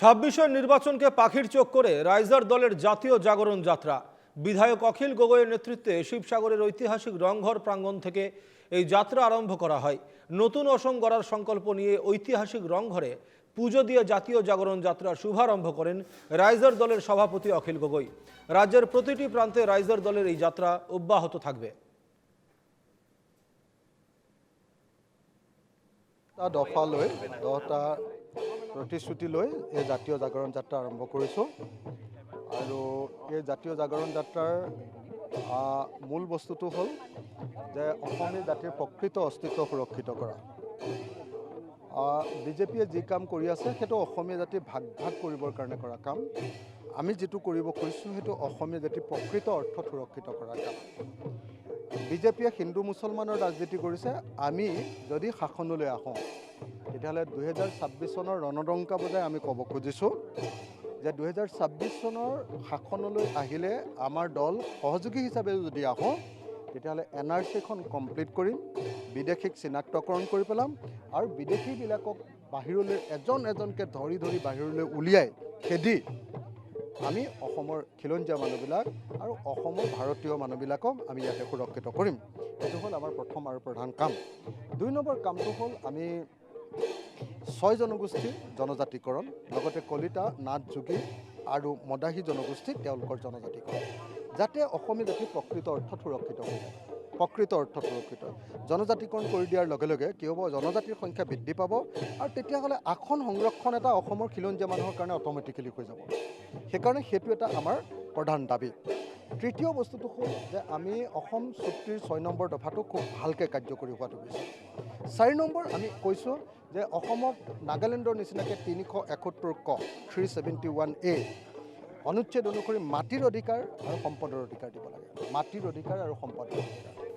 ছাব্বিশের নির্বাচনকে পাখির চোখ করে রাইজার দলের জাতীয় জাগরণ যাত্রা। বিধায়ক অখিল গগৈয়ের নেতৃত্বে শিবসাগরের ঐতিহাসিক রংঘর প্রাঙ্গণ থেকে এই যাত্রা আরম্ভ করা হয়। নতুন অসম গড়ার সংকল্প নিয়ে ঐতিহাসিক রংঘরে পুজো দিয়ে জাতীয় জাগরণ যাত্রার শুভারম্ভ করেন রাইজার দলের সভাপতি অখিল গগৈ। রাজ্যের প্রতিটি প্রান্তে রাইজার দলের এই যাত্রা অব্যাহত থাকবে। দফা লৈ প্ৰতিশ্ৰুতি লৈ এই জাতীয় জাগৰণ যাত্ৰা আৰম্ভ কৰিছোঁ। আৰু এই জাতীয় জাগৰণ যাত্ৰাৰ মূল বস্তুটো হ'ল যে অসমীয়া জাতিৰ প্ৰকৃত অস্তিত্ব সুৰক্ষিত কৰা। বিজেপিয়ে যি কাম কৰি আছে সেইটো অসমীয়া জাতি ভাগ ভাগ কৰিবৰ কাৰণে কৰা কাম। আমি যিটো কৰিব খুজিছোঁ সেইটো অসমীয়া জাতিৰ প্ৰকৃত অৰ্থত সুৰক্ষিত কৰা কাম। বিজেপিয়ে হিন্দু মুছলমানৰ ৰাজনীতি কৰিছে আমি যদি শাসনলৈ আহোঁ তেতিয়াহ'লে দুহেজাৰ ছাব্বিছ চনৰ ৰণদংকা বজাই আমি ক'ব খুজিছোঁ যে দুহেজাৰ ছাব্বিছ চনৰ শাসনলৈ আহিলে আমাৰ দল সহযোগী হিচাপে যদি আহোঁ তেতিয়াহ'লে এন আৰ চিখন কমপ্লিট কৰিম বিদেশীক চিনাক্তকৰণ কৰি পেলাম আৰু বিদেশীবিলাকক বাহিৰলৈ এজন এজনকৈ ধৰি ধৰি বাহিৰলৈ উলিয়াই খেদি আমি অসমৰ খিলঞ্জীয়া মানুহবিলাক আৰু অসমৰ ভাৰতীয় মানুহবিলাকক আমি ইয়াতে সুৰক্ষিত কৰিম। এইটো হ'ল আমাৰ প্ৰথম আৰু প্ৰধান কাম। দুই নম্বৰ কামটো হ'ল আমি ছয় জনগোষ্ঠীৰ জনজাতিকৰণ লগতে কলিতা নাথ যোগী আৰু মদাহী জনগোষ্ঠী তেওঁলোকৰ জনজাতিকৰণ। যাতে অসমীয়া জাতি প্ৰকৃত অৰ্থত সুৰক্ষিত হৈ যায়। প্ৰকৃত অৰ্থত সুৰক্ষিত জনজাতিকৰণ কৰি দিয়াৰ লগে লগে কি হ'ব জনজাতিৰ সংখ্যা বৃদ্ধি পাব আৰু তেতিয়াহ'লে আসন সংৰক্ষণ এটা অসমৰ খিলঞ্জীয়া মানুহৰ কাৰণে অট'মেটিকেলি হৈ যাব। সেইকাৰণে সেইটো এটা আমাৰ প্ৰধান দাবী। তৃতীয় বস্তুটো হ'ল যে আমি অসম চুক্তিৰ ছয় নম্বৰ দফাটো খুব ভালকৈ কাৰ্যকৰী হোৱাটো বিচাৰোঁ। চাৰি নম্বৰ আমি কৈছোঁ যে অসমক নাগালেণ্ডৰ নিচিনাকৈ তিনিশ এসত্তৰ ক থ্ৰী ছেভেণ্টি ওৱান এ অনুচ্ছেদ অনুসৰি মাটিৰ অধিকাৰ আৰু সম্পদৰ অধিকাৰ দিব লাগে। মাটিৰ অধিকাৰ আৰু সম্পদৰ অধিকাৰ।